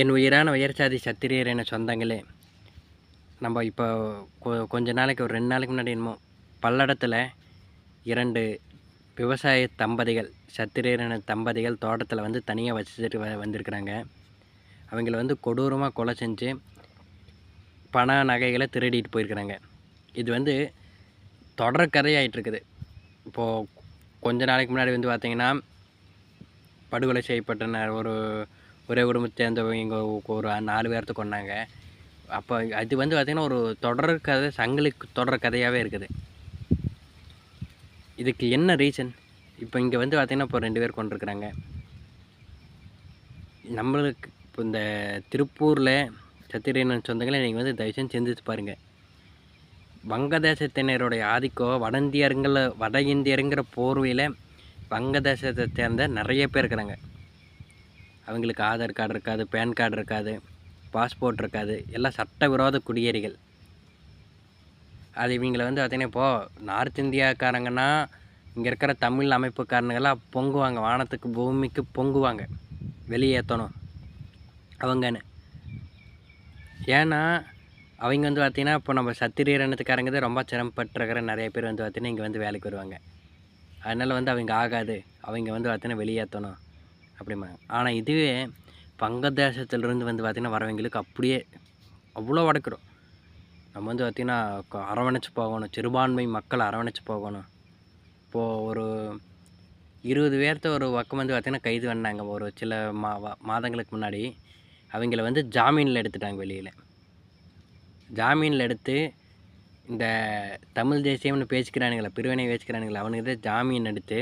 என் உயிரான உயர்சாதி சத்திரியர் என சொந்தங்களே. நம்ம இப்போ கொ கொஞ்ச நாளைக்கு ஒரு ரெண்டு நாளைக்கு முன்னாடி என்னமோ பல்லடத்தில் இரண்டு விவசாய தம்பதிகள் சத்திரியர் என தம்பதிகள் தோட்டத்தில் வந்து தனியாக வச்சுட்டு வ வந்திருக்கிறாங்க. அவங்கள வந்து கொடூரமாக கொலை செஞ்சு பண நகைகளை திருடிட்டு போயிருக்கிறாங்க. இது வந்து தொடர் கதையாயிட்டு இப்போது கொஞ்ச நாளைக்கு முன்னாடி வந்து பார்த்திங்கன்னா படுகொலை செய்யப்பட்ட ஒரு ஒரே குடும்பத்தை சேர்ந்தவங்க ஒரு நாலு பேர்த்து கொண்டாங்க அப்போ அது வந்து பார்த்திங்கன்னா ஒரு தொடர் கதை சங்கலுக்கு தொடர் கதையாகவே இருக்குது. இதுக்கு என்ன ரீசன்? இப்போ இங்கே வந்து பார்த்திங்கன்னா இப்போ ரெண்டு பேர் கொண்டிருக்கிறாங்க. நம்மளுக்கு இப்போ இந்த திருப்பூரில் சத்திரியன் சொந்தங்களை நீங்கள் வந்து தயவுசெய்து செஞ்சு பாருங்கள் வங்கதேசத்தினருடைய ஆதிக்கம் வட இந்தியருங்கள வட இந்தியருங்கிற போர்வையில் வங்கதேசத்தை சேர்ந்த நிறைய பேர் இருக்கிறாங்க. அவங்களுக்கு ஆதார் கார்டு இருக்காது பேன் கார்டு இருக்காது பாஸ்போர்ட் இருக்காது எல்லாம் சட்டவிரோத குடியேறிகள். அது இவங்களை வந்து பார்த்தீங்கன்னா இப்போது நார்த் இந்தியாக்காரங்கன்னா இங்கே இருக்கிற தமிழ் அமைப்புக்காரனுங்கெல்லாம் பொங்குவாங்க வானத்துக்கு பூமிக்கு பொங்குவாங்க வெளியேற்றணும் அவங்கன்னு. ஏன்னா அவங்க வந்து பார்த்திங்கன்னா இப்போ நம்ம சத்திரியர் இனத்துக்காரங்க தான் ரொம்ப சிரமப்பட்டுருக்கிற நிறைய பேர் வந்து பார்த்திங்கன்னா இங்கே வந்து வேலைக்கு வருவாங்க. அதனால் வந்து அவங்க ஆகாது அவங்க வந்து பார்த்திங்கன்னா வெளியேற்றணும். அப்படிம்பாங்க. ஆனால் இதுவே வங்கதேசத்துலேருந்து வந்து பார்த்திங்கன்னா வரவங்களுக்கு அப்படியே அவ்வளோ வடக்கிறோம். நம்ம வந்து பார்த்திங்கன்னா அரவணைச்சு போகணும். சிறுபான்மை மக்களை அரவணைச்சு போகணும். இப்போது ஒரு இருபது பேர்த்த ஒரு பக்கம் வந்து பார்த்திங்கன்னா கைது பண்ணாங்க. ஒரு சில மா மாதங்களுக்கு முன்னாடி அவங்கள வந்து ஜாமீனில் எடுத்துட்டாங்க வெளியில். ஜாமீனில் எடுத்து இந்த தமிழ் தேசியம்னு பேசிக்கிறானுங்களே பிரிவினை பேசிக்கிறானுங்களே அவனுக்கு ஜாமீன் எடுத்து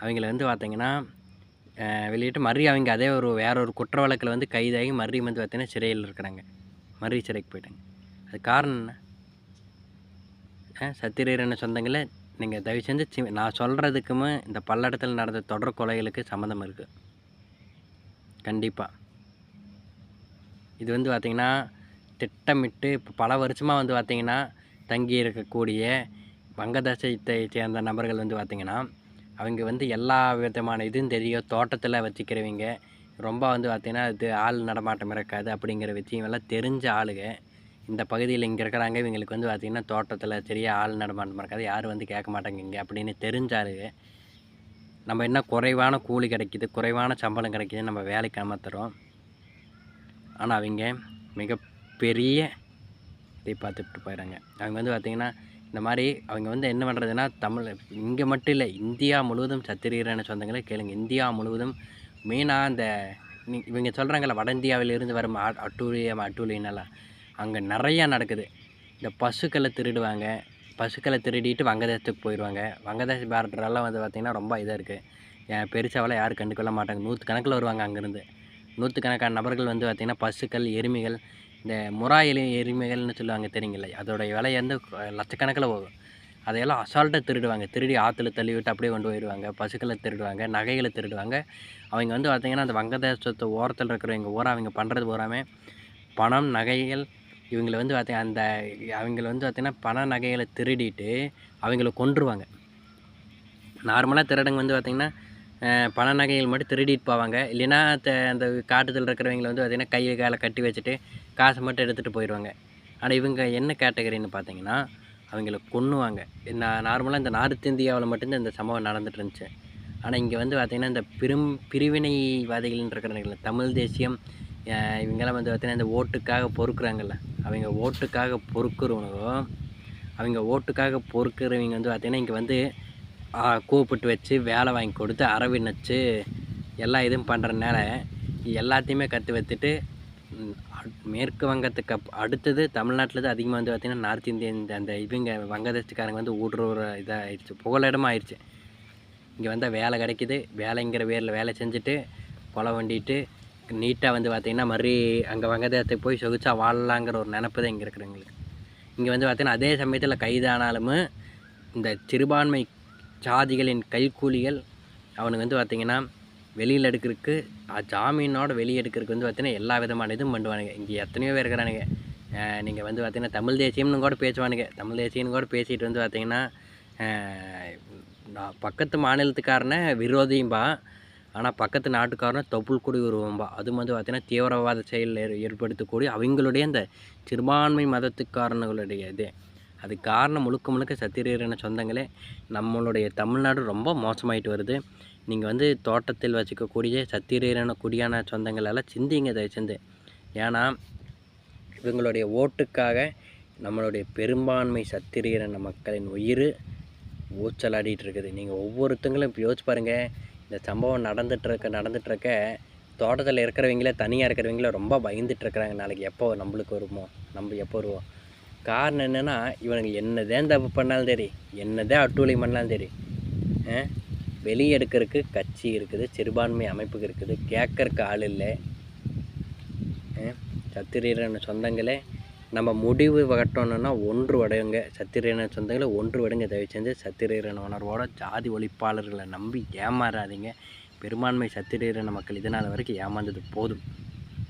அவங்கள வந்து பார்த்திங்கன்னா வெளியிட்டு மறுபடியும் அவங்க அதே ஒரு வேற ஒரு குற்ற வழக்கில் வந்து கைதாகி மறுபடியும் வந்து பார்த்தீங்கன்னா சிறையில் இருக்கிறாங்க. மறுபடியும் சிறைக்கு போயிட்டாங்க. அது காரணம் என்ன? அஹ், சொந்தங்களை நீங்கள் தயவு செஞ்சு சி- நான் சொல்கிறதுக்குமே இந்த பல்லடத்தில் நடந்த தொடர் கொலைகளுக்கு சம்மந்தம் இருக்குது கண்டிப்பாக இது வந்து பார்த்திங்கன்னா திட்டமிட்டு இப்போ பல வருஷமாக வந்து பார்த்திங்கன்னா தங்கி இருக்கக்கூடிய வங்கதேசத்தை சேர்ந்த நபர்கள் வந்து பார்த்திங்கன்னா அவங்க வந்து எல்லா விதமான இதுவும் தெரியும். தோட்டத்தில் வச்சுக்கிறவங்க. ரொம்ப வந்து பார்த்திங்கன்னா இது ஆள் நடமாட்டம் இருக்காது அப்படிங்கிற விஷயம் எல்லாம் தெரிஞ்ச ஆளுங்க. இந்த பகுதியில் இங்கே இருக்கிறாங்க. இவங்களுக்கு வந்து பார்த்திங்கன்னா தோட்டத்தில் சரியாக ஆள் நடமாட்டம் இருக்காது. யாரும் வந்து கேட்க மாட்டாங்க இங்கே அப்படின்னு தெரிஞ்ச ஆளுங்க. நம்ம என்ன குறைவான கூலி கிடைக்குது குறைவான சம்பளம் கிடைக்குது நம்ம வேலைக்கு அமர்த்துறோம். ஆனால் அவங்க மிகப்பெரிய இதை பார்த்துட்டு போயிடுறாங்க அவங்க வந்து பார்த்திங்கன்னா இந்த மாதிரி அவங்க வந்து என்ன பண்ணுறதுன்னா தமிழ் இங்கே மட்டும் இல்லை இந்தியா முழுவதும் சத்திரியரான சொந்தங்களே கேளுங்க. இந்தியா முழுவதும் மெயினாக இந்த இவங்க சொல்கிறாங்கல்ல வட இந்தியாவிலிருந்து வரும் அட்டூழியம் அட்டூழியனெல்லாம் அங்கே நிறையா நடக்குது. இந்த பசுக்களை திருடுவாங்க. பசுக்களை திருடிட்டு வங்கதேசத்துக்கு போயிடுவாங்க. வங்கதேச பார்டரெல்லாம் வந்து பார்த்திங்கன்னா ரொம்ப இதாக இருக்குது பெருசாவெல்லாம் யாரும் கண்டுக்கொள்ள மாட்டாங்க. நூற்றுக்கணக்கில் வருவாங்க அங்கேருந்து. நூற்றுக்கணக்கான நபர்கள் வந்து பார்த்திங்கன்னா பசுக்கள் எருமைகள் இந்த முறா எலி எருமைகள்னு சொல்லுவாங்க தெரியுங்களே அதோடைய விலை வந்து லட்சக்கணக்கில் போகும். அதையெல்லாம் அசால்ட்டாக திருடுவாங்க. திருடி ஆற்றுல தள்ளி விட்டு அப்படியே கொண்டு போயிடுவாங்க. பசுக்களை திருடுவாங்க நகைகளை திருடுவாங்க. அவங்க வந்து பார்த்திங்கன்னா அந்த வங்கதேசத்து ஓரத்தில் இருக்கிறவங்க ஊரா அவங்க பண்ணுறது பூராமே பணம் நகைகள். இவங்களை வந்து பார்த்தி அந்த அவங்கள வந்து பார்த்திங்கன்னா பண நகைகளை திருடிட்டு அவங்கள கொன்றுவாங்க. நார்மலாக திருடங்க வந்து பார்த்திங்கன்னா பண நகைகள் மட்டும் திருடிட்டு போவாங்க இல்லைன்னா த- அந்த காட்டுத்தில் இருக்கிறவங்களை வந்து பார்த்திங்கன்னா கையை காலை கட்டி வச்சுட்டு காசை மட்டும் எடுத்துகிட்டு போயிடுவாங்க. ஆனால் இவங்க என்ன கேட்டகரின்னு பார்த்தீங்கன்னா அவங்கள கொன்னுவாங்க. நான் நார்மலாக இந்த நார்த் இந்தியாவில் மட்டும்தான் இந்த சம்பவம் நடந்துட்டு இருந்துச்சு. ஆனால் இங்கே வந்து பார்த்திங்கன்னா இந்த பிரும் பிரிவினைவாதிகள்னு இருக்கிறவங்கள தமிழ் தேசியம் இவங்கெல்லாம் வந்து பார்த்திங்கன்னா இந்த ஓட்டுக்காக பொறுக்கிறாங்கல்ல. அவங்க ஓட்டுக்காக பொறுக்கிறவங்களும் அவங்க ஓட்டுக்காக பொறுக்கிறவங்க வந்து பார்த்திங்கன்னா இங்கே வந்து கூப்பிட்டு வச்சு வேலை வாங்கி கொடுத்து அரவிணைச்சு எல்லா இதுவும் பண்ணுறதுனால எல்லாத்தையுமே கற்று வச்சுட்டு அ- மேற்கு வங்கத்துக்கு அப் அடுத்தது தமிழ்நாட்டில் தான் அதிகமாக வந்து பார்த்திங்கன்னா நார்த் இந்தியன் இந்த- அந்த இவங்க வங்கதேசத்துக்காரங்க வந்து ஊடுற ஒரு இதாகிடுச்சு புகலிடமாக ஆயிடுச்சு. இங்கே வந்தால் வேலை கிடைக்கிது. வேலைங்கிற பேரில் வேலை செஞ்சுட்டு கொலை வண்டிட்டு நீட்டாக வந்து பார்த்திங்கன்னா மறுபடி அங்கே வங்கதேசத்துக்கு போய் சொகுச்சா வாழலாங்கிற ஒரு நினப்பு தான் இங்கே இருக்கிறவங்களுக்கு இங்கே வந்து பார்த்திங்கன்னா அதே சமயத்தில் கைதானாலும் இந்த சிறுபான்மை ஜாதிகளின் கைக்கூலிகள் அவனுக்கு வந்து பார்த்திங்கன்னா வெளியில் எடுக்கிறதுக்கு ஜாமீனோட வெளியே எடுக்கிறதுக்கு வந்து பார்த்திங்கன்னா எல்லா விதமான இதுவும் பண்ணுவானுங்க. இங்கே எத்தனையோ பேர் இருக்கிறானுங்க. நீங்கள் வந்து பார்த்திங்கன்னா தமிழ் தேசியம்னு கூட பேசுவானுங்க. தமிழ் தேசியம்னு கூட பேசிகிட்டு வந்து பார்த்திங்கன்னா நான் பக்கத்து மாநிலத்துக்காரனை விரோதியும்பா. ஆனால் பக்கத்து நாட்டுக்காரன் தொப்புள் கொடி உருவம்பா. அது வந்து பார்த்திங்கன்னா தீவிரவாத செயல் ஏற்படுத்தக்கூடிய அவங்களுடைய இந்த சிறுபான்மை மதத்துக்காரனுடைய இது. அது காரணம் முழுக்க முழுக்க சத்திரீரன சொந்தங்களே நம்மளுடைய தமிழ்நாடு ரொம்ப மோசமாயிட்டு வருது. நீங்கள் வந்து தோட்டத்தில் வச்சுக்கக்கூடிய சத்திரீரன குடியான சொந்தங்களெல்லாம் சிந்திங்க தயவு சிந்து ஏன்னா இவங்களுடைய ஓட்டுக்காக நம்மளுடைய பெரும்பான்மை சத்திரீரன மக்களின் உயிர் ஊச்சலாடிட்டு இருக்குது. நீங்கள் ஒவ்வொருத்தங்களும் இப்போ யோசிச்சு பாருங்கள் இந்த சம்பவம் நடந்துகிட்ருக்க நடந்துகிட்ருக்க தோட்டத்தில் இருக்கிறவங்களே தனியாக இருக்கிறவங்களே ரொம்ப பயந்துட்டு இருக்கிறாங்க நாளைக்கு எப்போ நம்மளுக்கு வருமோ நம்ம எப்போ வருவோம்? காரணம் என்னென்னா இவனுங்க என்னதான் தப்பு பண்ணாலும் சரி என்னதான் அட்டூழியம் பண்ணாலும் சரி வெளியே எடுக்கிறதுக்கு கட்சி இருக்குது சிறுபான்மை அமைப்புக்கு இருக்குது கேட்கறக்கு ஆள் இல்லை. சத்திரீரன் சொந்தங்களே நம்ம முடிவு கட்டணும்னா ஒன்று வடையுங்க சத்திரியன சொந்தங்களை ஒன்று வடைங்க. தயவு செஞ்சு சத்திரியன உணர்வோட ஜாதி ஒழிப்பாளர்களை நம்பி ஏமாறாதீங்க. பெரும்பான்மை சத்திரியன மக்கள் இதனால் வரைக்கும் ஏமாந்தது போதும்.